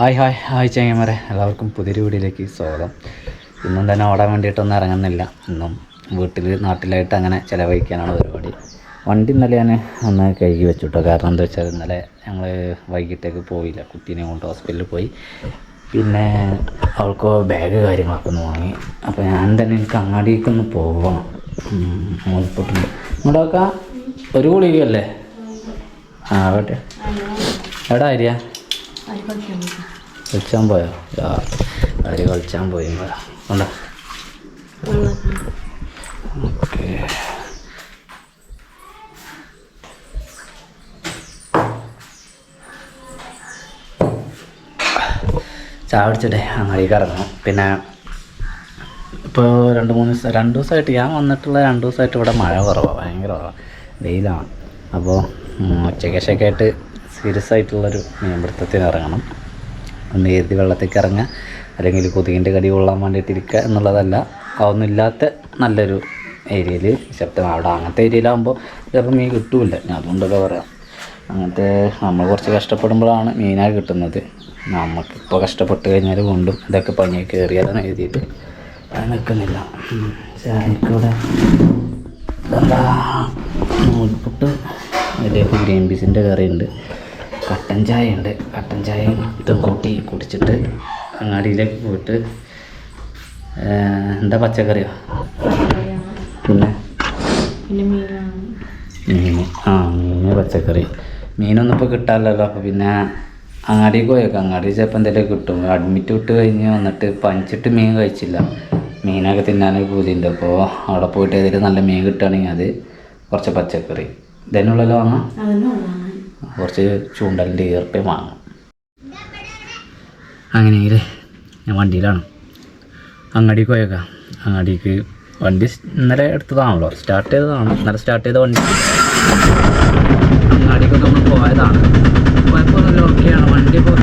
Hi hi. Hi ചങ്ങന്മാരെ. എല്ലാവർക്കും പുതിയൊരു വീഡിയോയിലേക്ക് സ്വാഗതം. ഇന്നും തന്നെ ഓടാൻ വേണ്ടിയിട്ടൊന്നും ഇറങ്ങുന്നില്ല. ഇന്നും വീട്ടിൽ നാട്ടിലായിട്ട് അങ്ങനെ ചിലവഴിക്കാനാണ് പരിപാടി. വണ്ടി ഇന്നലെ ഞാൻ ഒന്ന് കഴുകി വെച്ചു കേട്ടോ കാരണം എന്താ വെച്ചാൽ ഇന്നലെ ഞങ്ങൾ വൈകിട്ടേക്ക് പോയില്ല. കുട്ടീനെ കൊണ്ട് ഹോസ്പിറ്റലിൽ പോയി. പിന്നെ അവൾക്ക് ബാഗ് കാര്യങ്ങളൊക്കെ ഒന്ന് വാങ്ങി. അപ്പോൾ ഞാൻ തന്നെ എനിക്ക് അങ്ങാടിക്കൊന്ന് പോകണം മോൾപ്പെട്ടുണ്ട് ഇങ്ങോട്ടൊക്കെ ഒരു ഗുളികയല്ലേ? ആ ആവട്ടെ. എവിടെ ആര്യ കളിച്ചാൻ പോയോ. ആ അവർ കളിച്ചാൻ പോയി ഉണ്ടോ. ഓക്കെ ചായ കുടിച്ചിട്ടേ അങ്ങാടിക്ക് ഇറങ്ങണം പിന്നെ ഇപ്പോൾ രണ്ട് മൂന്ന് ദിവസം രണ്ട് ദിവസമായിട്ട് ഞാൻ വന്നിട്ടുള്ള രണ്ട് ദിവസമായിട്ട് ഇവിടെ മഴ കുറവാണ് ഭയങ്കര കുറവാണ് വെയിലാണ്. അപ്പോൾ ഉച്ചക്കശക്കായിട്ട് സീരിയസ് ആയിട്ടുള്ളൊരു മീൻപിടുത്തത്തിന് ഇറങ്ങണം. ഒന്ന് എഴുതി വെള്ളത്തേക്ക് ഇറങ്ങുക അല്ലെങ്കിൽ കൊതുകിന്റെ കടി കൊള്ളാൻ വേണ്ടിയിട്ട് ഇരിക്കുക എന്നുള്ളതല്ല. അതൊന്നും ഇല്ലാത്ത നല്ലൊരു ഏരിയയിൽ ശബ്ദം. അവിടെ അങ്ങനത്തെ ഏരിയയിലാകുമ്പോൾ ചിലപ്പോൾ മീൻ കിട്ടൂല ഞാൻ അതുകൊണ്ടൊക്കെ പറയാം. അങ്ങനത്തെ നമ്മൾ കുറച്ച് കഷ്ടപ്പെടുമ്പോഴാണ് മീനായി കിട്ടുന്നത്. നമുക്കിപ്പോൾ കഷ്ടപ്പെട്ട് കഴിഞ്ഞാൽ കൊണ്ടും ഇതൊക്കെ പണി കയറിയാലാണ് എഴുതിയിട്ട്. നിൽക്കുന്നില്ല. ചായക്കൂടെ എന്താ നൂൽപുട്ട് അതിലേക്ക് ഗ്രീൻ പീസിന്റെ കറിയുണ്ട്. കട്ടൻ ചായ ഉണ്ട് കട്ടൻ ചായയും ഇതും കൂട്ടി കുടിച്ചിട്ട് അങ്ങാടിയിലേക്ക് പോയിട്ട് എന്താ പച്ചക്കറിയോ? പിന്നെ? മീന് മീൻ. ആ മീന് പച്ചക്കറി. മീനൊന്നും ഇപ്പോൾ കിട്ടാറില്ലല്ലോ അപ്പോൾ പിന്നെ അങ്ങാടിയിൽ പോയേക്കാം. അങ്ങാടി ചിലപ്പോൾ എന്തെങ്കിലും കിട്ടും. അഡ്മിറ്റ് വിട്ട് കഴിഞ്ഞ് വന്നിട്ട് പഞ്ചിട്ട് മീൻ കഴിച്ചില്ല. മീനൊക്കെ തിന്നാനൊക്കെ പൂതിയുണ്ട്. അപ്പോൾ അവിടെ പോയിട്ട് ഏതെങ്കിലും നല്ല മീൻ കിട്ടുകയാണെങ്കിൽ അത് കുറച്ച് പച്ചക്കറി. ഇതിനുള്ളല്ലോ വാങ്ങാം? അതിനുള്ള കുറച്ച് ചൂണ്ടലിന്റെ ഈർപ്പയും വാങ്ങും. അങ്ങനെയെങ്കിൽ ഞാൻ വണ്ടിയിലാണ്. അങ്ങാടിക്ക് പോയേക്കാം. അങ്ങാടിക്ക് വണ്ടി ഇന്നലെ എടുത്തതാണല്ലോ. സ്റ്റാർട്ട് ചെയ്തതാണ്. ഇന്നലെ സ്റ്റാർട്ട് ചെയ്ത വണ്ടി. അങ്ങാടിക്കൊക്കെ നമ്മൾ പോയതാണ്. കുഴപ്പമൊന്നുമില്ല ഓക്കെയാണ്. വണ്ടി ഇപ്പോൾ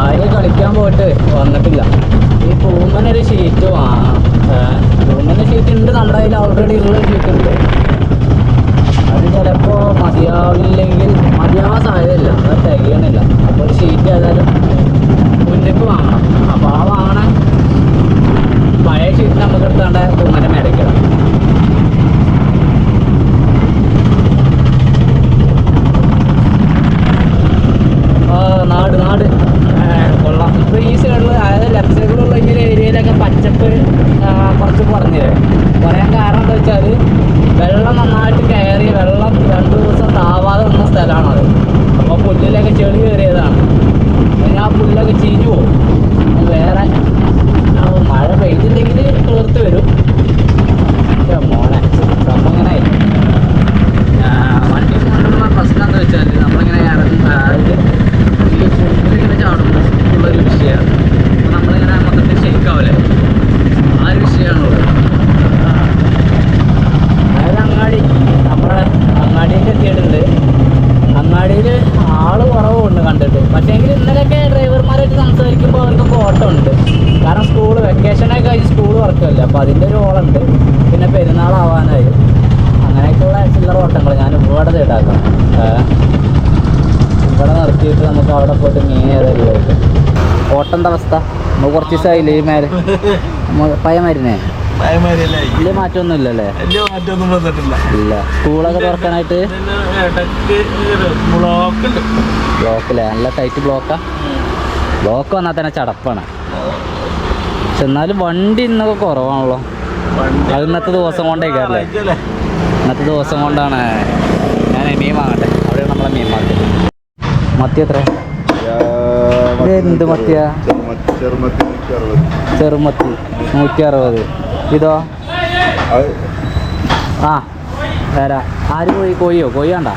ആര് കളിക്കാൻ പോയിട്ട് വന്നിട്ടില്ല. ഈ പൂമനൊരു ഷീറ്റ് വാങ്ങണം. പൂമ്മന്റെ ഷീറ്റ് ഉണ്ട് നമ്മുടെ കയ്യിൽ ഓൾറെഡി ഉള്ള ഷീറ്റ് ഉണ്ട് അത് ചിലപ്പോൾ മതിയാവില്ലെങ്കിൽ മതിയാവാൻ സാധ്യതയില്ല. അത് തികയണില്ല അപ്പോൾ ഒരു ഷീറ്റ് ഏതായാലും മുന്നേക്ക് വാങ്ങണം. അപ്പോൾ ആ വാങ്ങണ പഴയ ഷീറ്റ് നമുക്ക് എടുത്താണ്ട് പൂമ്മന്റെ മേടിക്കണം ആ, നാട് നാട് ആ, കൊള്ളാം ഇപ്പൊ ഈ സൈഡിൽ അതായത് ലെഫ്റ്റ് സൈഡിലുള്ള ഈ ഒരു ഏരിയയിലൊക്കെ പച്ചപ്പ് ആ, കുറച്ച് കുറഞ്ഞില്ലേ പറയാൻ കാരണം എന്താ വെച്ചാൽ വെള്ളം നന്നായിട്ട് കയറി വെള്ളം രണ്ട് ദിവസം താവാതെ നിന്ന സ്ഥലമാണത് അപ്പോൾ പുല്ലിലൊക്കെ ചെളി കയറിയതാണ് പിന്നെ ആ പുല്ലൊക്കെ ചീഞ്ഞു പോകും അത് വേറെ ആ, മഴ പെയ്തില്ലെങ്കിൽ തീർത്ത് വരും പക്ഷേ മോനെ സംഭവം ഇങ്ങനെ ആയി. ആ, വണ്ടി കൊണ്ടുള്ള പ്രശ്നം എന്താ വെച്ചാൽ നമ്മളിങ്ങനെ ഇറങ്ങും അതായത് ഈ ചുണ്ടിലിങ്ങനെ ചാടുമ്പോൾ ഉള്ളൊരു വിഷയമാണ് അപ്പോൾ നമ്മളിങ്ങനെ മൊത്തത്തിൽ ഷെയ്ക്കാവല്ലേ ആ ഒരു വിഷയമാണുള്ളത് അതായത് അങ്ങാടി നമ്മുടെ അങ്ങാടിയൊക്കെ എത്തിയിട്ടുണ്ട് അങ്ങാടിയിൽ ആൾ കുറവുണ്ട് കണ്ടിട്ട്. പക്ഷേ എങ്കിൽ ഇന്നലെയൊക്കെ ഡ്രൈവർമാരായിട്ട് സംസാരിക്കുമ്പോൾ അവർക്കൊക്കെ ഓട്ടം ഉണ്ട് കാരണം സ്കൂൾ വെക്കേഷനൊക്കെ കഴിഞ്ഞ് സ്കൂൾ വർക്കല്ലേ അപ്പോൾ അതിന്റെ ഒരു ഓളുണ്ട് പിന്നെ പെരുന്നാളാവാനായി. അങ്ങനെയൊക്കെയുള്ള ചില്ലറ ഓട്ടങ്ങൾ ഞാൻ ഇവിടെ തേടാക്കാം ഇവിടെ നിർത്തിയിട്ട് നമുക്ക് അവിടെ പോയിട്ട് മീൻ ഏതായാലും ഓട്ടന്റെ അവസ്ഥ? നമുക്ക് കുറച്ച് ദിവസമായില്ലേ ഈ മേലെ. പയ മരുന്നേ വലിയ മാറ്റമൊന്നും ഇല്ലല്ലേ വലിയ മാറ്റമൊന്നും വന്നിട്ടില്ല. ഇല്ല. സ്കൂളൊക്കെ തുറക്കാനായിട്ട്? ഇതിന് ബ്ലോക്ക് ഉണ്ട് ബ്ലോക്കില്ലേ? നല്ല ടൈറ്റ് ബ്ലോക്കാ? ബ്ലോക്ക് വന്നാൽ തന്നെ ചടപ്പാണ്. പക്ഷെ എന്നാലും വണ്ടി ഇന്നൊക്കെ കുറവാണല്ലോ. വണ്ടി അത് ഇന്നത്തെ ദിവസം കൊണ്ടേക്കാറില്ലേ? ഇന്നത്തെ ദിവസം കൊണ്ടാണ് ഞാൻ മീൻ വാങ്ങട്ടെ. അവിടെ നമ്മളെ മീൻ മാർക്കറ്റ്. മത്തി എത്ര എന്ത് മത്തിയാ? ചെറുമത്തി നൂറ്റി അറുപത്. ഇതോ? ആ തരാ ആര് പോയി? കോഴിയോ? കോഴി വേണ്ട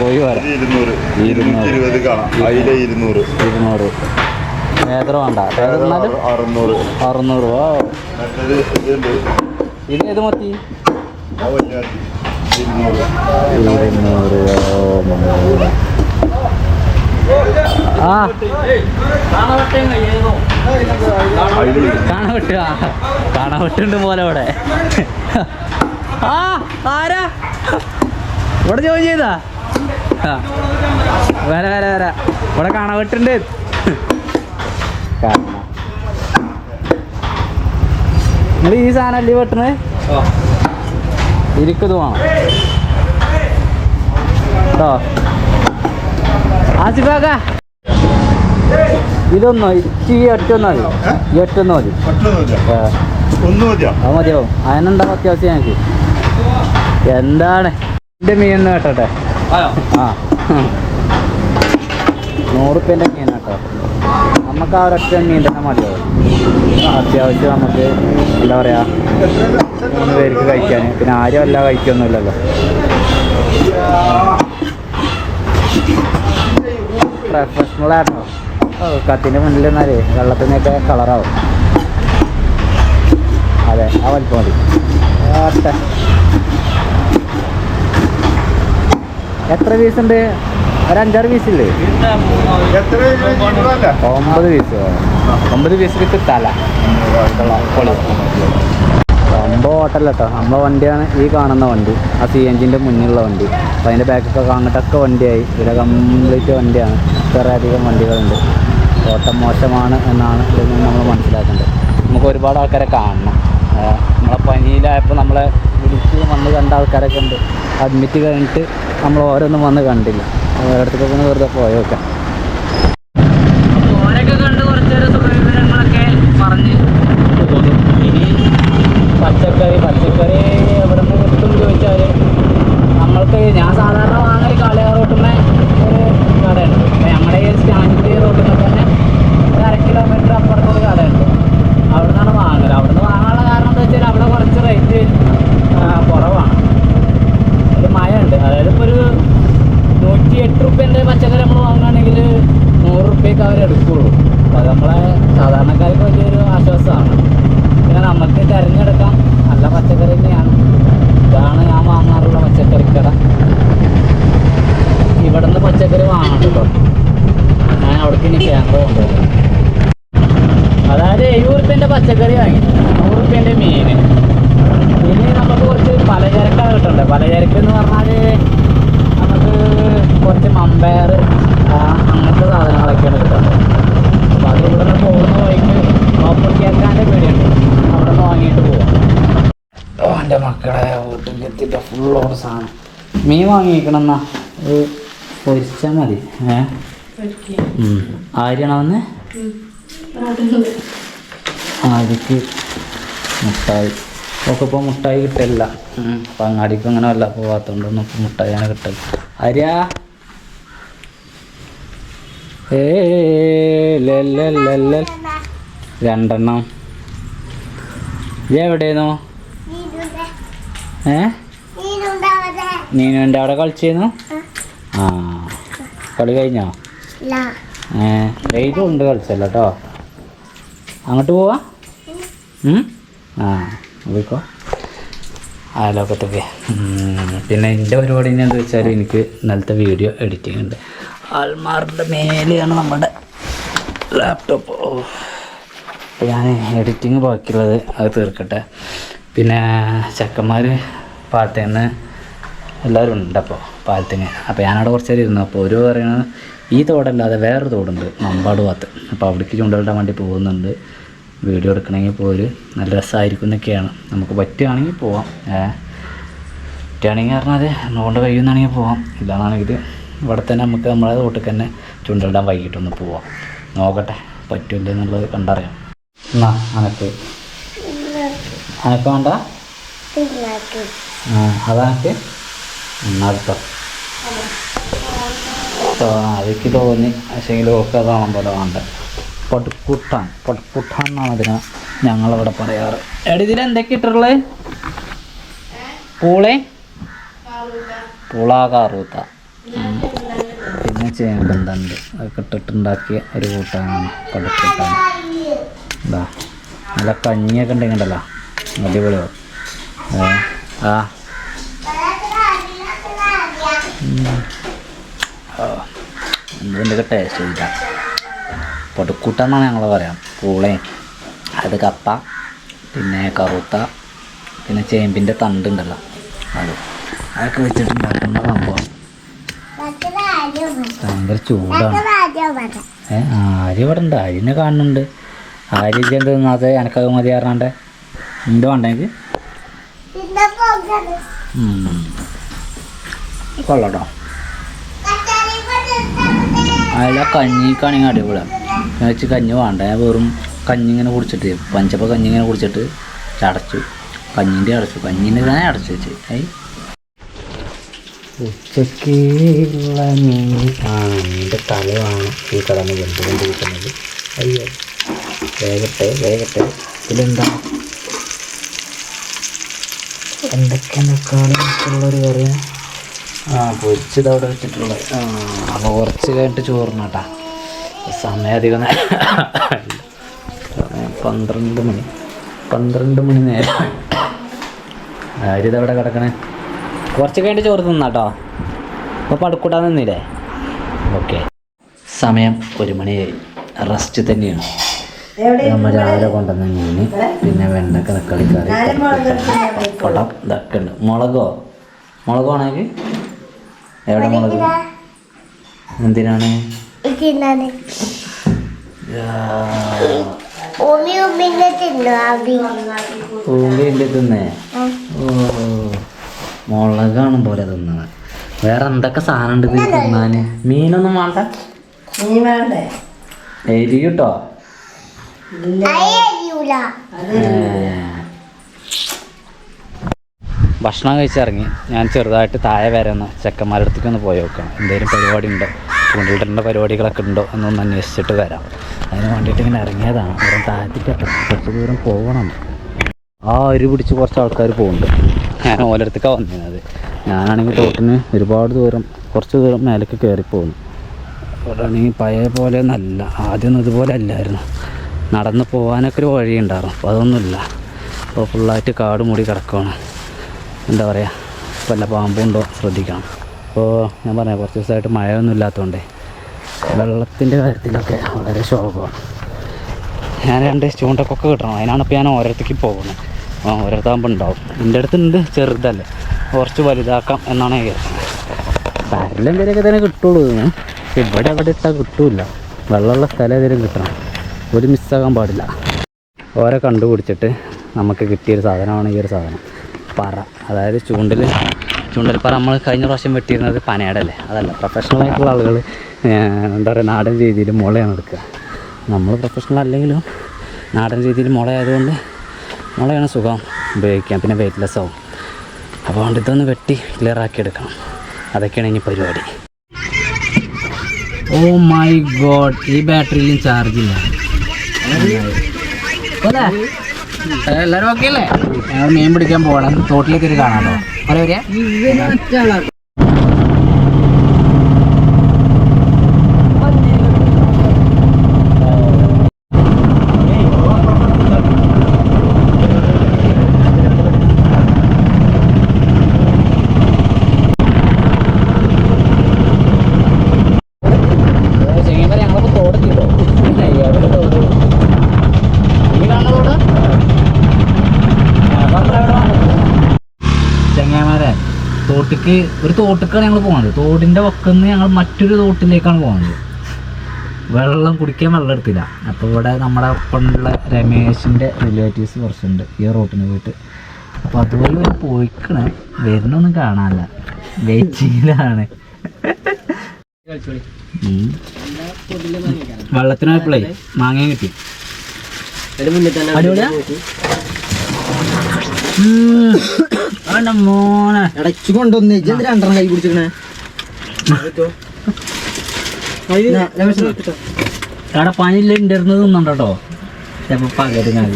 കോഴി പോരാ ഇരുന്നൂറ്. ഇരുന്നൂറ്. വേണ്ട അറുന്നൂറ്. അറുന്നൂറ്. ഓ ഇത് ഏത് മത്തി? ഇരുന്നൂറ്. ആ. അതിൽ കാണാൻ വിട്ടുക കാണാൻ വിട്ടുണ്ട് പോലെ അവിടെ. ആ ആരാ? ഇവിടെ ജോയിൻ ചെയ്താ വരാ വരാ വരാ. ഇവിടെ കാണാൻ വിട്ടുണ്ട് നിങ്ങൾ ഈ സാധനം അല്ലേ വെട്ടണേ ഇരിക്കത് വേണം. കേട്ടോ ആസിഫാക്ക. ഇതൊന്നോ ഈ ഒറ്റൊന്നോ മതി ഈ ഒറ്റൊന്നോ മതി മതിയോ അത് മതിയാവും. അതിനുണ്ടാവും അത്യാവശ്യം ഞങ്ങൾക്ക് എന്താണ്? എന്റെ മീൻ കേട്ടോട്ടെ? ആ. നൂറുപ്യന്റെ മീൻ കേട്ടോ. നമുക്ക് ആ ഒരൊറ്റ മീൻ തന്നെ മതിയാവും. അത്യാവശ്യം നമുക്ക് എന്താ പറയുക മൂന്ന് പേർക്ക് കഴിക്കാൻ. പിന്നെ ആരും അല്ല കഴിക്കൊന്നുമില്ലല്ലോ. പ്രൊഫഷണൽ കത്തിന്റെ മുന്നിൽ നിന്നാലേ നിന്നൊക്കെ കളറാവും. അതെ ആ വലിപ്പം മതി. ആട്ടെ. എത്ര പീസ് ഉണ്ട്? ഒരു അഞ്ചാറ് പീസ് ഇല്ലേ? ഒമ്പത് പീസ് ഒമ്പത് പീസ് വിത്ത് തല. സംഭവം ഹോട്ടൽ കേട്ടോ നമ്മളെ വണ്ടിയാണ് ഈ കാണുന്ന വണ്ടി. ആ സി എൻജിന്റെ മുന്നിലുള്ള വണ്ടി. അപ്പോൾ അതിന്റെ ബാക്കൊക്കെ അങ്ങോട്ടൊക്കെ വണ്ടിയായി. ഇവിടെ കംപ്ലീറ്റ് വണ്ടിയാണ്. ഇത്രയധികം വണ്ടികളുണ്ട്. ഓട്ടം മോശമാണ് എന്നാണ് ഇതിൽ നമ്മൾ മനസ്സിലാക്കേണ്ടത്. നമുക്ക് ഒരുപാട് ആൾക്കാരെ കാണണം. നമ്മളെ പനിയിലായപ്പോൾ നമ്മളെ വിളിച്ച് വന്ന് കണ്ട ആൾക്കാരൊക്കെ ഉണ്ട്. അഡ്മിറ്റ് കഴിഞ്ഞിട്ട് നമ്മൾ ഓരോന്നും വന്ന് കണ്ടില്ല. ഓരോരുത്തർക്കൊക്കെ വെറുതെ പോയൊക്കെ ഓരൊക്കെ കണ്ട് കുറച്ചൊരു സുഖവിവരങ്ങളൊക്കെ പറഞ്ഞ് പോകുന്നു ഇനി പച്ചക്കറി പച്ചക്കറി എവിടെ നിന്ന് കിട്ടും ചോദിച്ചാൽ നമ്മൾക്ക് ഞാൻ സാധാരണ വാങ്ങൽ കാളിയാർ റോട്ടുമ്മേ ഒരു കടയുണ്ട് അപ്പോൾ നമ്മുടെ ഈ സ്റ്റാൻഡിന്റെ റോട്ടുമ്മേ തന്നെ ഒരു അര കിലോമീറ്റർ അപ്പുറത്ത് ഒരു കടയുണ്ട് അവിടെ നിന്നാണ് വാങ്ങൽ അവിടെ നിന്ന് വാങ്ങാനുള്ള കാരണം എന്താ വെച്ചാൽ അവിടെ കുറച്ച് റേറ്റ് കുറവാണ് ഒരു മഴ ഉണ്ട് അതായത് ഇപ്പോൾ ഒരു നൂറ്റി എട്ട് റുപ്യന്റെ പച്ചക്കറി നമ്മൾ വാങ്ങുകയാണെങ്കിൽ നൂറ് റുപ്യക്ക് അവർ എടുക്കുകയുള്ളൂ അപ്പോൾ അത് നമ്മളെ സാധാരണക്കാർക്ക് വലിയൊരു ആശ്വാസമാണ് പിന്നെ നമുക്ക് തിരഞ്ഞെടുക്കാം നല്ല പച്ചക്കറി തന്നെയാണ് ഇതാണ് ഞാൻ വാങ്ങാറുള്ള പച്ചക്കറിക്കട ഇവിടെ നിന്ന് പച്ചക്കറി വാങ്ങണം കേട്ടോ ഞാൻ അവിടേക്ക് ഇനി ക്യാമറ കൊണ്ടുപോകും അതായത് എഴുപത് റുപ്യന്റെ പച്ചക്കറി വാങ്ങി നൂറ് റുപ്യന്റെ മീൻ ഇനി നമുക്ക് കുറച്ച് പലചരക്കാണ് കിട്ടണ്ടേ പലചരക്ക് എന്ന് പറഞ്ഞാൽ നമുക്ക് കുറച്ച് മമ്പയർ അങ്ങനത്തെ സാധനങ്ങളൊക്കെയാണ് കിട്ടുന്നത് അപ്പോൾ അത് ഇവിടെ നിന്ന് പോകുന്ന വഴിക്ക് ഓപ്പർട്ടിയാക്കാന്റെ പേടിയുണ്ട് അവിടെ നിന്ന് വാങ്ങിയിട്ട് പോവാം ഓ എന്റെ മക്കളെ വീട്ടിലെത്തിയിട്ട് ഫുൾ ഓർ സാധനം മീൻ വാങ്ങിക്കണമെന്നാ പൊരിച്ചാ പൊരിച്ചാൽ മതി. ഏ? ഉം. ആര്യണോ വന്ന് ആര്യക്ക് മുട്ടായി. ഒക്കെ ഇപ്പോൾ മുട്ടായി കിട്ടില്ല അപ്പം അങ്ങാടിക്ക് അങ്ങനെ വല്ല പോകാത്തതുകൊണ്ടൊന്നും ഇപ്പം മുട്ടായി അങ്ങനെ കിട്ടില്ല ആര്യ? ഏ. രണ്ടെണ്ണം. ഇത് എവിടെയായിരുന്നു ഏ? നീനുവിന്റെ അവിടെ കളിച്ചിരുന്നു ആ. കളി കഴിഞ്ഞോ? ഏ വെയിലും ഉണ്ട് കളിച്ചല്ലോ കേട്ടോ അങ്ങോട്ട് പോവാ? ആ പോയിക്കോ. ആ ലോകത്തൊക്കെ. പിന്നെ എന്റെ പരിപാടി എന്ന് എന്താ വെച്ചാൽ എനിക്ക് ഇന്നലത്തെ വീഡിയോ എഡിറ്റിംഗ് ഉണ്ട്. ആൽമാറിന്റെ മേലെയാണ് നമ്മുടെ ലാപ്ടോപ്പ് അപ്പോൾ ഞാൻ എഡിറ്റിങ് ബാക്കിയുള്ളത് അത് തീർക്കട്ടെ. പിന്നെ ചെക്കന്മാർ പാലത്തേന്ന് എല്ലാവരും ഉണ്ട് അപ്പോൾ പാലത്തിന് അപ്പോൾ ഞാനവിടെ കുറച്ച് നേരം ഇരുന്നു. അപ്പോൾ ഒരു പറയുന്നത് ഈ തോടല്ലാതെ വേറൊരു തോടുണ്ട് മമ്പാട് ഭാഗത്ത്. അപ്പോൾ അവിടേക്ക് ചൂണ്ടലിടാൻ വേണ്ടി പോകുന്നുണ്ട്. വീഡിയോ എടുക്കണമെങ്കിൽ പോര് നല്ല രസമായിരിക്കും എന്നൊക്കെയാണ്. നമുക്ക് പറ്റുകയാണെങ്കിൽ പോവാം. പറ്റുകയാണെങ്കിൽ പറഞ്ഞാൽ നോണ്ട് കഴിയുന്നാണെങ്കിൽ പോവാം. ഇല്ലാന്നാണെങ്കിൽ ഇവിടെ തന്നെ നമുക്ക് നമ്മളെ തോട്ടിൽ തന്നെ ചൂണ്ടലിടാൻ വൈകിട്ടൊന്ന് പോവാം. നോക്കട്ടെ പറ്റില്ല എന്നുള്ളത് കണ്ടറിയാം. എന്നാ അനക്ക്? അനക്ക് വേണ്ട? ആ എന്നടുത്തോ അതൊക്കെ തോന്നി പക്ഷേങ്കിൽ ഒക്കെ കാണാൻ പോലെ വേണ്ട. പടുക്കുട്ടാൻ പടുക്കുട്ടാൻ എന്നാണ് അതിന് ഞങ്ങളിവിടെ പറയാറ്. എടി ഇതിൽ എന്തൊക്കെ ഇട്ടിട്ടുള്ളത് പൂളെ? പൂളാകാറൂത്ത. പിന്നെ ചേമ്പുണ്ടുണ്ട് അതൊക്കെ ഇട്ടിട്ടുണ്ടാക്കിയ ഒരു കൂട്ടാനാണ് പടുക്കൂട്ടാൻ. ഇതാ നല്ല കഞ്ഞിയൊക്കെ ഉണ്ടെങ്കിണ്ടല്ലോ. അടിപൊളിയാവും. ആ. എന്തിന്റെയൊക്കെ ടേസ്റ്റ് ഇല്ല പൊടുക്കൂട്ടെന്നാണ് ഞങ്ങൾ പറയാം. പൂളയും അത് കപ്പ പിന്നെ കറുത്ത പിന്നെ ചേമ്പിന്റെ തണ്ടുണ്ടല്ലോ അത് അതൊക്കെ വെച്ചിട്ടുണ്ടാക്കുന്ന സംഭവം. ഭയങ്കര ചൂടാണ്. ഏ ആര്യ ഇവിടെ ഉണ്ട്. ആര്യനെ കാണുന്നുണ്ട്. ആര്യ ഇജ്ജെന്ത് തിന്നാതെ എനക്കത് മതി അറിയാണ്ട് എന്ത് വേണ്ടെങ്കിൽ കൊള്ളട്ടോ. അതിൽ കഞ്ഞി കഞ്ഞിക്കാണെങ്കിൽ അടിപൊളിയാണ് ഞാൻ വെച്ച് കഞ്ഞി വേണ്ട. ഞാൻ വെറും കഞ്ഞി ഇങ്ങനെ കുടിച്ചിട്ട് പഞ്ചപ്പ കഞ്ഞി ഇങ്ങനെ കുടിച്ചിട്ട് ചടച്ചു. കഞ്ഞിന്റെ അടച്ചു. കഞ്ഞിന്റെ തന്നെ അടച്ചു വെച്ച്. ഏയ്. ഉച്ചക്കുള്ള മീൻ ആ മീന്റെ തലയാണ് ഈ കടന്ന് വെന്തുകൊണ്ടിരിക്കുന്നത് അയ്യോ. വേഗട്ടെ വേഗട്ടെ. ഇതിലെന്താ? ഒരു കറി ആ പൊരിച്ചത് അവിടെ വെച്ചിട്ടുള്ളത്. ആ അപ്പോൾ കുറച്ച് കഴിഞ്ഞിട്ട് ചോറിന് കേട്ടോ. സമയം അധികം സമയം പന്ത്രണ്ട് മണി. പന്ത്രണ്ട് മണി നേരം. ആരിതവിടെ കിടക്കണേ? കുറച്ച് കഴിഞ്ഞിട്ട് ചോറ് തിന്നാട്ടോ അപ്പോൾ പടുക്കൂട്ടാൻ നിന്നില്ലേ? ഓക്കെ. സമയം ഒരു മണിയായി റെസ്റ്റ് തന്നെയാണ്. നമ്മൾ രാവിലെ കൊണ്ടുവന്ന മീൻ പിന്നെ വെണ്ടക്ക തക്കാളി കറി. പടം ഇതൊക്കെ ഉണ്ട്. മുളകോ? മുളകോ ആണെങ്കിൽ എവിടെ പോണത് എന്തിനാണ്? ഉമ്മി ഉമ്മിനെ തിന്നു ഓ. മുളകാണ് പോലെ തിന്നത് വേറെ എന്തൊക്കെ സാധനം ഉണ്ട് ഇതിൽ തിന്നാന്? മീനൊന്നും വേണ്ട? മീൻ വേണ്ടേ? എരി കിട്ടോ അയ്യൂല ഭക്ഷണം കഴിച്ചിറങ്ങി. ഞാൻ ചെറുതായിട്ട് താഴെ വരെ ഒന്ന് ചെക്കന്മാരുടെ അടുത്തേക്ക് ഒന്ന് പോയി നോക്കണം. എന്തെങ്കിലും പരിപാടി ഉണ്ടോ? ചൂണ്ടിടേണ്ട പരിപാടികളൊക്കെ ഉണ്ടോ? എന്നൊന്ന് അന്വേഷിച്ചിട്ട് വരാം. അതിന് വേണ്ടിയിട്ട് ഇങ്ങനെ ഇറങ്ങിയതാണ്. ഇവിടെ താഴത്തേക്ക് കുറച്ച് ദൂരം പോകണം ആ ഒരു പിടിച്ച് കുറച്ച് ആൾക്കാർ പോകുന്നുണ്ട് ഞാൻ ഓരോരുത്തേക്കാണ് വന്നിരുന്നത് ഞാനാണെങ്കിൽ തോട്ടിന് ഒരുപാട് ദൂരം കുറച്ച് ദൂരം മേലേക്ക് കയറി പോകുന്നു. ഇവിടെയാണെങ്കിൽ പഴയ പോലെ നല്ല ആദ്യമൊന്നും ഇതുപോലെ അല്ലായിരുന്നു. നടന്ന് പോകാനൊക്കെ ഒരു വഴി ഉണ്ടായിരുന്നു അപ്പോൾ അതൊന്നുമില്ല അപ്പോൾ ഫുള്ളായിട്ട് കാട് മൂടി കിടക്കുകയാണ് എന്താ പറയുക വല്ല പാമ്പുണ്ടോ ശ്രദ്ധിക്കണം. അപ്പോൾ ഞാൻ പറഞ്ഞ കുറച്ച് ദിവസമായിട്ട് മഴയൊന്നും ഇല്ലാത്തതുകൊണ്ട് വെള്ളത്തിന്റെ കാര്യത്തിലൊക്കെ വളരെ ശോഭമാണ് ഞാൻ രണ്ട് ചൂണ്ടക്കൊക്കെ കിട്ടണം. അതിനാണ് ഇപ്പോൾ ഞാൻ ഓരോരുത്തേക്ക് പോകുന്നത് ഓരോരുത്താകുമ്പോൾ ഉണ്ടാവും. എന്റെ അടുത്തുണ്ട് ചെറുതല്ലേ. കുറച്ച് വലുതാക്കാം എന്നാണ് പരലും എന്തെങ്കിലുമൊക്കെ തന്നെ കിട്ടുള്ളൂ. ഇവിടെ അവിടെ ഇട്ടാൽ കിട്ടൂല വെള്ളമുള്ള സ്ഥലം ഏതെങ്കിലും കിട്ടണം. ഒരു മിസ്സാകാൻ പാടില്ല. ഓരെ കണ്ടുപിടിച്ചിട്ട് നമുക്ക് കിട്ടിയൊരു സാധനമാണ് ഈ ഒരു സാധനം. പറ. അതായത് ചൂണ്ടിൽ ചൂണ്ടൽ പറ നമ്മൾ കഴിഞ്ഞ പ്രാവശ്യം വെട്ടിയിരുന്നത് പനയടല്ലേ? അതല്ല പ്രൊഫഷണൽ ആയിട്ടുള്ള ആളുകൾ എന്താ പറയുക നാടൻ രീതിയിൽ മുളയാണ് എടുക്കുക. നമ്മൾ പ്രൊഫഷണൽ അല്ലെങ്കിലും നാടൻ രീതിയിൽ മുള ആയതുകൊണ്ട് മുളയാണ് സുഖം ഉപയോഗിക്കാം. പിന്നെ വെയിറ്റ്ലെസ് ആവും. അപ്പോൾ അതുകൊണ്ട് ഇതൊന്ന് വെട്ടി ക്ലിയർ ആക്കി എടുക്കണം. അതൊക്കെയാണ് ഇനി പരിപാടി. ഓ മൈ ഗോഡ് ഈ ബാറ്ററിയിലും ചാർജ് ഇല്ല. എല്ലാവരും ഓക്കെ അല്ലേ? ഞങ്ങൾ മീൻ പിടിക്കാൻ പോകണം തോട്ടിലേക്ക് ഒരു കാണാമല്ലോ അല്ലേ വരിക ചെങ്ങന്മാരെ ഞങ്ങളിപ്പോൾ തോടെത്തിട്ടോ എവിടെ തോട് ഈ കാണുന്ന തോട് ചെങ്ങന്മാരെ തോട്ടിക്ക് ഒരു തോട്ടിക്കാണ് ഞങ്ങൾ പോകുന്നത് തോടിന്റെ വക്കുന്ന് ഞങ്ങൾ മറ്റൊരു തോട്ടിലേക്കാണ് പോകുന്നത് വെള്ളം കുടിക്കാൻ വെള്ളം എടുത്തില്ല. അപ്പോൾ ഇവിടെ നമ്മുടെ ഒപ്പമുള്ള രമേശിന്റെ റിലേറ്റീവ്സ് കുറച്ചുണ്ട് ഈ റോട്ടിന് പോയിട്ട്. അപ്പോൾ അതുപോലെ ഒരു പോയിക്കണ്. വരുന്നൊന്നും കാണാനില്ല. വെയിറ്റിങ്ങിലാണ്. വെള്ളത്തിനായപ്പോഴേ മാങ്ങ കിട്ടി. അടിപൊളിയാ? മോനെ. ഇടച്ചു കൊണ്ടുവന്ന് ഇജ്ജ് രണ്ടെണ്ണം കൈ പിടിച്ചിരിക്കണേ? അവിടെ പനിയില്ല ഉണ്ടായിരുന്നത് തിന്നണ്ടോ ചിലപ്പോൾ പകരം ഞാൻ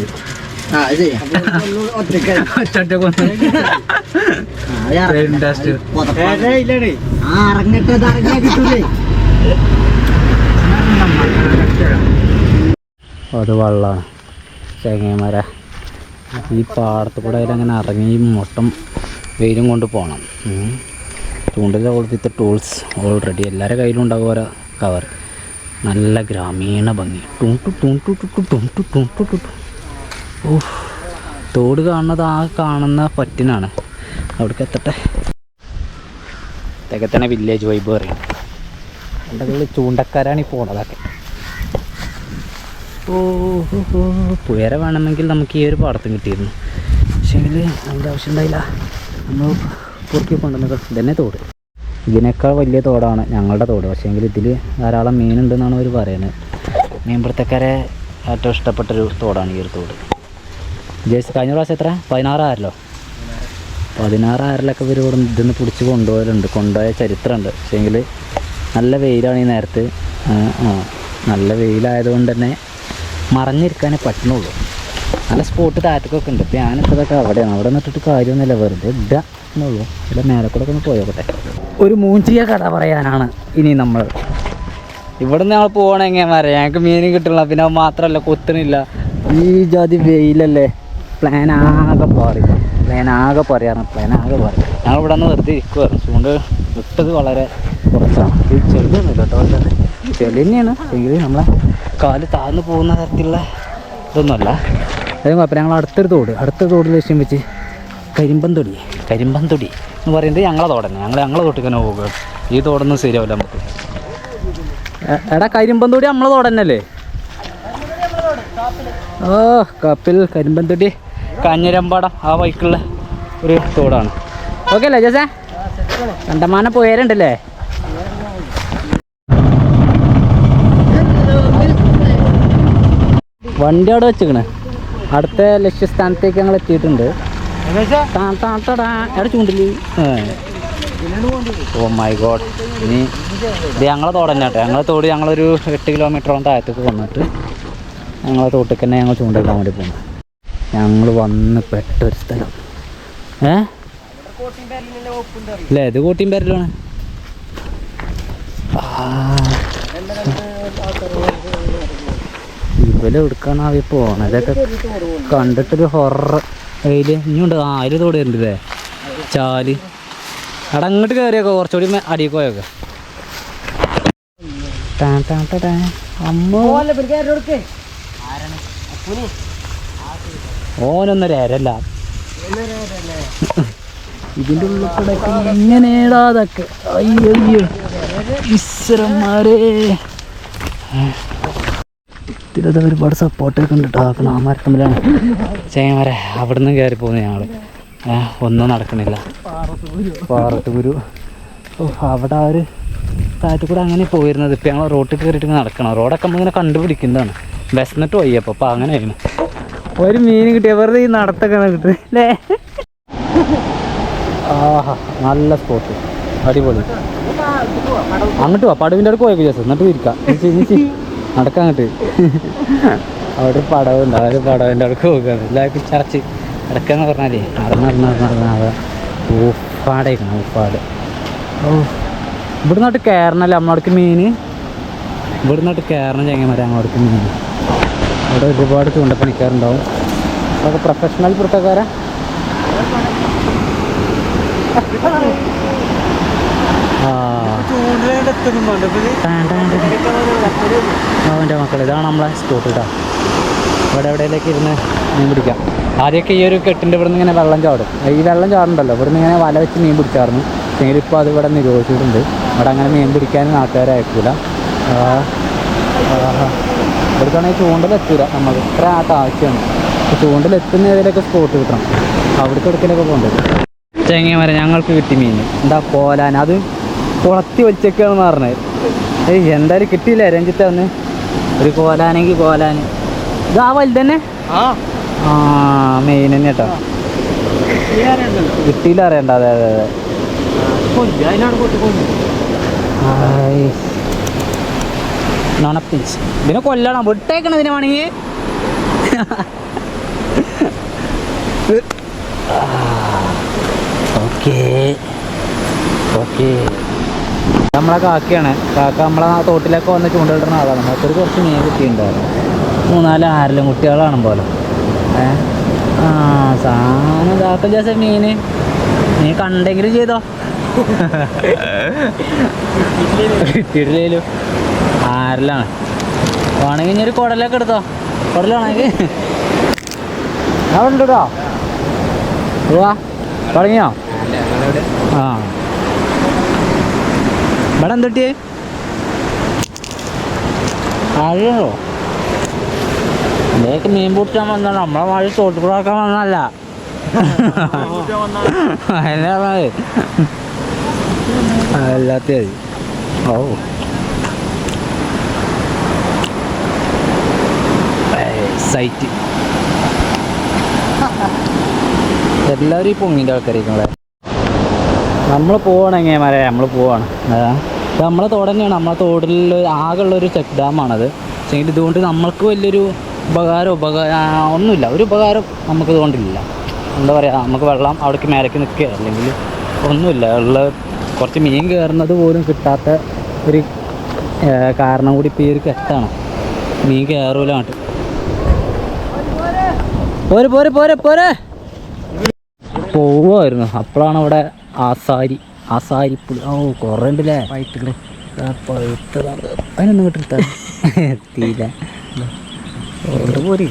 അത് വള്ള ചെങ്ങന്മാര ഈ പാടത്ത് കൂടെ അങ്ങനെ ഇറങ്ങി മൊട്ടം വെയിലും കൊണ്ട് പോകണം ചൂണ്ടിൽ കൊടുത്തിട്ട് ടൂൾസ് ഓൾറെഡി എല്ലാവരുടെ കയ്യിലും ഉണ്ടാകും ഓരോ കവർ നല്ല ഗ്രാമീണ ഭംഗി ടൂൺ ടു ടൂൺ ടു ടു ടു ടൂൺ ടു. ഓഹ് തോട് കാണുന്നത് ആ കാണുന്ന പറ്റിനാണ് അവിടേക്ക് എത്തട്ടെ തികത്തണ വില്ലേജ് വൈബ് പറയും എന്റെ ചൂണ്ടക്കാരാണ് ഈ പോണതൊക്കെ പുയര വേണമെങ്കിൽ നമുക്ക് ഈ ഒരു പാടത്തും കിട്ടിയിരുന്നു. പക്ഷേ അതിന്റെ ആവശ്യം ഉണ്ടായില്ല. നമ്മൾ പൊറുക്കി കൊണ്ടുവന്നത് ഇതന്നെ തോട്. ഇതിനേക്കാൾ വലിയ തോടാണ് ഞങ്ങളുടെ തോട്. പക്ഷേങ്കിൽ ഇതിൽ ധാരാളം മീനുണ്ടെന്നാണ് അവർ പറയുന്നത്. മീൻപിടുത്തക്കാരെ ഏറ്റവും ഇഷ്ടപ്പെട്ടൊരു തോടാണ് ഈ ഒരു തോട്. ജേഴ്സ് കഴിഞ്ഞ പ്രാവശ്യം എത്ര? പതിനാറായിരല്ലോ പതിനാറായിരലൊക്കെ ഇവർ ഇവിടെ ഇതിന്ന് പിടിച്ച് കൊണ്ടുപോകലുണ്ട്. കൊണ്ടുപോയ ചരിത്രമുണ്ട്. പക്ഷേങ്കിൽ നല്ല വെയിലാണ് ഈ നേരത്ത്. ആ നല്ല വെയിലായതുകൊണ്ട് തന്നെ മറഞ്ഞിരിക്കാനേ പറ്റുന്നുള്ളൂ. നല്ല സ്പോട്ട് താറ്റക്കൊക്കെ ഉണ്ട്. ഇപ്പം ഞാനിട്ടതൊക്കെ അവിടെയാണ്. അവിടെ നിന്നിട്ട് കാര്യമൊന്നുമില്ല. വെറുതെ ഇടുക എന്നുള്ളൂ. ഇവിടെ മേലെ കൂടെ ഒന്ന് പോയോട്ടെ. ഒരു മൂഞ്ചിയ കഥ പറയാനാണ് ഇനി നമ്മൾ ഇവിടെ നിന്ന് ഞങ്ങൾ പോകണമെങ്കിൽ പറയാം. ഞങ്ങൾക്ക് മീൻ കിട്ടില്ല പിന്നെ മാത്രമല്ല കൊത്തണില്ല. ഈ ജാതി വെയിലല്ലേ. പ്ലാൻ ആകെ പാറി. പ്ലാൻ ആകെ പറയാറ് പ്ലാൻ ആകെ പാറി. ഞങ്ങൾ ഇവിടെ നിന്ന് വെറുതെ ഇരിക്കുമായിരുന്നു ചൂണ്ട് വിട്ടത് വളരെ കുറച്ചാണ്. ചെളിയൊന്നുമില്ല കേട്ടോ. ചെളി തന്നെയാണ്. എങ്കിൽ നമ്മളെ കാൽ താഴ്ന്നു പോകുന്ന തരത്തിലുള്ള ഇതൊന്നുമല്ല. അതും കുഴപ്പം ഞങ്ങൾ അടുത്തൊരു തോട് അടുത്ത തോട് ലക്ഷ്യം വെച്ച് കരിമ്പന്തൊടി കരിമ്പന്തൊടി എന്ന് പറയുന്നത് ഞങ്ങളെ തോടന്നെ. ഞങ്ങൾ ഞങ്ങളെ തൊട്ടിൽ പോകുക ഈ തോടൊന്നും ശരിയാവില്ല നമുക്ക്. എടാ കരിമ്പന്തൊടി നമ്മളെ തോടന്നല്ലേ? ഓ കപ്പിൽ കരിമ്പന്തൊടി കാഞ്ഞിരമ്പാടം ആ വൈക്കുള്ള ഒരു തോടാണ്. ഓക്കെ അല്ലേ ജസേ കണ്ടമാനം പോയാലുണ്ടല്ലേ വണ്ടി അവിടെ വെച്ചേക്കണേ അടുത്ത ലക്ഷ്യസ്ഥാനത്തേക്ക് ഞങ്ങൾ എത്തിയിട്ടുണ്ട്. ടാ, ടാ, ടാ, ടാ. എവിടെ ചൂണ്ടിൽ. ഓ മൈ ഗോഡ് ഇനി ഇത് ഞങ്ങളെ തോട് തന്നെ കേട്ടോ. ഞങ്ങളെ തോട് ഞങ്ങളൊരു എട്ട് കിലോമീറ്ററോളം താഴത്തേക്ക് വന്നിട്ട് ഞങ്ങളെ തോട്ടിൽ തന്നെ ഞങ്ങൾ ചൂണ്ടിടാൻ വേണ്ടി പോകുന്നു ഞങ്ങൾ വന്ന് പെട്ടൊരു സ്ഥലം. ഏ? അല്ലേ ഇത് കോട്ടിയും പേരിലാണ് ഇവൽ എടുക്കാണ് അവ പോണത്. ഇതൊക്കെ കണ്ടിട്ടൊരു ഹൊറർ അതിൽ ഇനിയുണ്ട്. ആ അതിൽ തോടെ ഉണ്ടല്ലേ ചാൽ. അവിടെ അങ്ങോട്ട് കയറിയൊക്കെ കുറച്ചുകൂടി അടിയിൽ പോയൊക്കെ. ഓനൊന്നൊരു അരല്ല. ഇതിന്റെ ഉള്ളിൽ കൂടെ അയ്യോ. ഈശ്വരന്മാരേ. ഇതിലത് ഒരുപാട് സപ്പോർട്ടൊക്കെ ഉണ്ട് കേട്ടോ ആ മരത്തമ്മിലാണ് ചേങ്ങന്മാരെ അവിടെ നിന്ന് കയറി പോകുന്നത് ഞങ്ങൾ ഒന്നും നടക്കണില്ല. പാറത്തുപുരു ഓ അവിടെ ആ ഒരു താഴത്തു കൂടെ അങ്ങനെ പോയിരുന്നത്. ഇപ്പം ഞങ്ങൾ റോട്ടിൽ കയറിയിട്ട് നടക്കണം. റോഡൊക്കെ നമ്മൾ ഇങ്ങനെ കണ്ടുപിടിക്കുന്നതാണ്. വിശന്നിട്ട് പോയി അപ്പോൾ അപ്പോൾ അങ്ങനെയായിരുന്നു ഒരു മീൻ കിട്ടിയ വെറുതെ ഈ നടത്തൊക്കെ കിട്ടും അല്ലേ ആഹാ നല്ല സ്പോട്ട് അടിപൊളി. അങ്ങോട്ട് പോവാ പടവിന്റെ അടുത്ത് പോയേക്കും ജസ്. എന്നിട്ട് ഇരിക്കാം നീച്ചി നീച്ചി നടക്കാം അങ്ങോട്ട്. അവിടെ പടവുണ്ട് അതായത് പടവിന്റെ അവിടെ പോകുകയാണ് എല്ലാവർക്കും ചർച്ച്. നടക്കാന്ന് പറഞ്ഞാലേ നടന്ന് നടന്ന് നടന്ന് നടന്ന് ഊപ്പാടേക്കണം ഊപ്പാട്. ഓ ഇവിടെ നിന്നിട്ട് കയറണല്ലേ അമ്മടക്ക് മീൻ ഇവിടുന്ന് നിന്നിട്ട് കയറണം ചെങ്ങന്മാരെ അങ്ങോട്ട് മീൻ അവിടെ ഒരുപാട് ചൂണ്ടപ്പണിക്കാരുണ്ടാവും. അതൊക്കെ പ്രൊഫഷണൽ പുറത്തക്കാരാ അവന്റെ മക്കൾ ഇതാണ് നമ്മളെ സ്പോട്ട് കേട്ടോ ഇവിടെ എവിടെയിലേക്ക് ഇരുന്ന് മീൻ പിടിക്കാം. ആദ്യമൊക്കെ ഈ ഒരു കെട്ടിന്റെ ഇവിടെ നിന്ന് ഇങ്ങനെ വെള്ളം ചാടും. ഈ വെള്ളം ചാടുണ്ടല്ലോ? ഇവിടെ നിന്ന് ഇങ്ങനെ വല വെച്ച് മീൻ പിടിച്ചായിരുന്നു എങ്കിൽ ഇപ്പോൾ അത് ഇവിടെ നിരോധിച്ചിട്ടുണ്ട്. ഇവിടെ അങ്ങനെ മീൻ പിടിക്കാൻ നാട്ടുകാരെ അയക്കൂല. ഇവിടേക്കാണെങ്കിൽ ചൂണ്ടലെത്തൂല നമ്മൾ ഇത്ര ആ ആവശ്യമാണ് ചൂണ്ടലെത്തുന്ന ഏതിലൊക്കെ സ്പോട്ട് കിട്ടണം. അവിടേക്ക് എടുക്കലൊക്കെ പോകേണ്ടത് മരം ഞങ്ങൾക്ക് കിട്ടി മീൻ. എന്താ പോലാൻ അത് കുളത്തി വലിച്ചൊക്കെയാണെന്ന് പറഞ്ഞത്. ഏയ് എന്തായാലും കിട്ടിയില്ല രഞ്ജിത്ത് അന്ന്? ഒരു കോലാനെങ്കിൽ കോലാന്. ഇത് ആ വലുതന്നെ ആ. മെയിൻ തന്നെ കേട്ടോ. കിട്ടിയില്ല അറിയണ്ട. അതെ അതെ അതെ. നൊണപ്പിച്ച് ഇതിനെ കൊല്ലണം. വിട്ടേക്കണം ഇതിനെ വേണമെങ്കിൽ ഓക്കേ. ഓക്കേ. നമ്മളെ കാക്കയാണ് കാക്ക നമ്മളെ തോട്ടിലൊക്കെ വന്ന് ചൂണ്ടിടുന്ന ആളാണ് നമുക്കൊരു കുറച്ച് മീൻ കിട്ടിയിട്ടുണ്ടായിരുന്നു. മൂന്നാൽ ആരെല്ലാം കുട്ടികളാണ് പോലെ. ഏഹ് ആ സാധനം ഇതാക്ക ജാസ മീന്. നീ കണ്ടെങ്കിലും ചെയ്തോ. കിട്ടിയിട്ടില്ലേലും. ആരിലാണ്? വേണമെങ്കിൽ ഇനി ഒരു കുടലൊക്കെ എടുത്തോ. കുടലാണെങ്കിൽ. അവിടെ ഉണ്ടോ? പോവാ തുടങ്ങിയോ? ആ. ഇവിടെ എന്തൊട്ടി അറിയോ ഇതൊക്കെ മീൻ പൊട്ടിച്ചാൻ വന്നാണ് നമ്മളെ മഴ തോട്ടുകൂടാക്കാൻ വന്നല്ല അതിനാ ഓ സൈറ്റ്. എല്ലാവരും ഈ പൊങ്ങിന്റെ ആൾക്കാരായിരിക്കും നമ്മൾ പോവാണ് എങ്ങനെ മരെ? നമ്മൾ പോവാണ്. നമ്മളെ തോട് തന്നെയാണ്. നമ്മളെ തോടിൽ ആകെയുള്ളൊരു ചെക്ക് ഡാമാണത്. പക്ഷേ ഇതുകൊണ്ട് നമ്മൾക്ക് വലിയൊരു ഉപകാരം ഉപകാര ഒന്നുമില്ല. ഒരു ഉപകാരം നമുക്ക് ഇതുകൊണ്ടില്ല. എന്താ പറയുക നമുക്ക് വെള്ളം അവിടേക്ക് മേലേക്ക് നിൽക്കുക. അല്ലെങ്കിൽ ഒന്നുമില്ല. ഉള്ള കുറച്ച് മീൻ കയറുന്നത് പോലും കിട്ടാത്ത ഒരു കാരണം കൂടി ഇപ്പോൾ ഈ ഒരു കെട്ടാണ്. മീൻ കയറൂല പോരെ പോരെ പോരെ പോരെ. പോവുമായിരുന്നു അപ്പോഴാണ് അവിടെ ആസാരി. ആസാരിപ്പുളി ഓ കുറേ ഉണ്ടല്ലേ പഴുത്തുകൾ പഴുത്തതാണ് അതിനൊന്നും കിട്ടില്ല എത്തിയില്ല. ഓട് പോരി.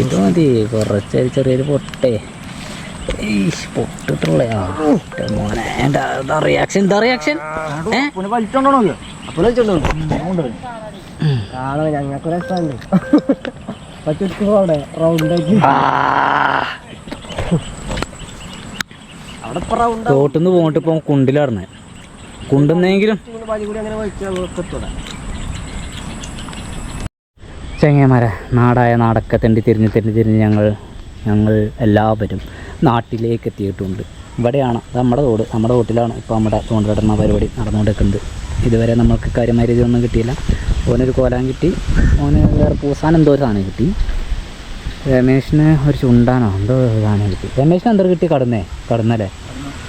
ഇത് മതി. കുറച്ച് ചെറിയൊരു പൊട്ടേ. പൊട്ടിട്ടുള്ളേ. ആ മോനെ. എന്താ റിയാക്ഷൻ എന്താ റിയാക്ഷൻ വലിച്ചോണ്ടോണല്ലോ അപ്പോൾ വലിച്ചോണ്ടോ കാണോ ഞങ്ങൾക്ക് രസമുണ്ട്. പച്ചെടുക്കുമ്പോ അവിടെ റൗണ്ട് ആക്കി അവിടെ ഇപ്പൊ റൗണ്ട് തോട്ടുന്ന് പോയിട്ട് ഇപ്പം കുണ്ടിലാർന്ന്. കുണ്ടുന്നെങ്കിലും ചെങ്ങന്മാരെ നാടായ നാടൊക്കെ തെണ്ടി തിരിഞ്ഞ് തിരിഞ്ഞ് തിരിഞ്ഞ് ഞങ്ങൾ ഞങ്ങൾ എല്ലാവരും നാട്ടിലേക്ക് എത്തിയിട്ടുണ്ട്. ഇവിടെയാണ് നമ്മുടെ തോട് നമ്മുടെ തോട്ടിലാണ് ഇപ്പോൾ നമ്മുടെ തോണ്ടിലിടുന്ന പരിപാടി നടന്നുകൊണ്ടിരിക്കുന്നത്. ഇതുവരെ നമ്മൾക്ക് കാര്യമായ രീതിയൊന്നും കിട്ടിയില്ല. ഓനൊരു കോലാൻ കിട്ടി. ഓന് വേറെ പൂസാൻ എന്തോ ഒരു സാധനം കിട്ടി. രമേശിന് ഒരു ചുണ്ടാനോ എന്തോ ഇതാണ് കിട്ടി. രമേശിന് എന്തോ കിട്ടി കടന്നേ. കടന്നല്ലേ?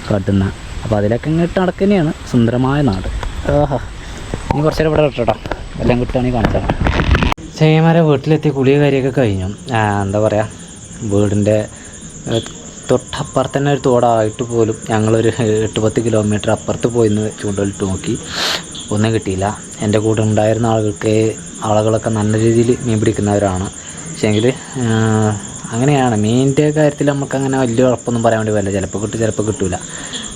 കടന്ന. അപ്പോൾ അതിലൊക്കെ ഇങ്ങോട്ട് നടക്കുന്നതാണ് സുന്ദരമായ നാട്. ആഹാ. ഇനി കുറച്ച് നേരം ഇവിടെ ഇട്ടോ എല്ലാം കിട്ടുകയാണെങ്കിൽ കാണിച്ചാൽ ചേമാരെ വീട്ടിലെത്തി കുളിയ കാര്യമൊക്കെ കഴിഞ്ഞു. എന്താ പറയുക വീടിന്റെ തൊട്ടപ്പുറത്ത് തന്നെ ഒരു തോടായിട്ട് പോലും ഞങ്ങളൊരു എട്ട് പത്ത് കിലോമീറ്റർ അപ്പുറത്ത് പോയി ചൂണ്ടലിട്ട് നോക്കി. ഒന്നും കിട്ടിയില്ല. എന്റെ കൂടെ ഉണ്ടായിരുന്ന ആളുകൾക്ക് ആളുകളൊക്കെ നല്ല രീതിയിൽ മീൻ പിടിക്കുന്നവരാണ്. പക്ഷേങ്കിൽ അങ്ങനെയാണ്. മീനിന്റെ കാര്യത്തിൽ നമുക്ക് അങ്ങനെ വലിയ ഉറപ്പൊന്നും പറയാൻ വേണ്ടി പറ്റില്ല ചിലപ്പോൾ കിട്ടും ചിലപ്പോൾ കിട്ടില്ല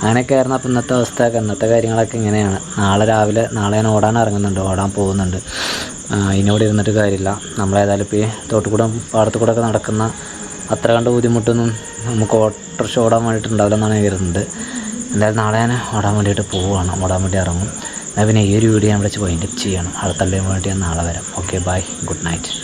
അങ്ങനെയൊക്കെ ആയിരുന്നു അപ്പോൾ ഇന്നത്തെ അവസ്ഥ ഇന്നത്തെ കാര്യങ്ങളൊക്കെ ഇങ്ങനെയാണ്. നാളെ രാവിലെ നാളെ ഞാൻ ഓടാൻ ഇറങ്ങുന്നുണ്ട്. ഓടാൻ പോകുന്നുണ്ട്. ഇതിനോട് ഇരുന്നിട്ട് കാര്യമില്ല. നമ്മളേതായാലും ഇപ്പോൾ ഈ തോട്ടുകൂടെ പാടത്തു കൂടെ ഒക്കെ നടക്കുന്ന അത്ര കണ്ട് ബുദ്ധിമുട്ടൊന്നും നമുക്ക് ഓട്ടർഷ ഓടാൻ വേണ്ടിയിട്ടുണ്ടാവില്ല എന്നാണ് ഞാൻ കരുതുന്നത്. എന്തായാലും നാളെ ഞാൻ ഓടാൻ വേണ്ടിയിട്ട് പോവുകയാണ്. ഓടാൻ വേണ്ടി ഇറങ്ങും. എന്നാൽ പിന്നെ ഈ ഒരു വീഡിയോ ഞാൻ വിളിച്ച് വൈൻഡപ്പ് ചെയ്യണം. അടുത്തുള്ള വേണ്ടി ഞാൻ നാളെ വരാം. Okay bye good night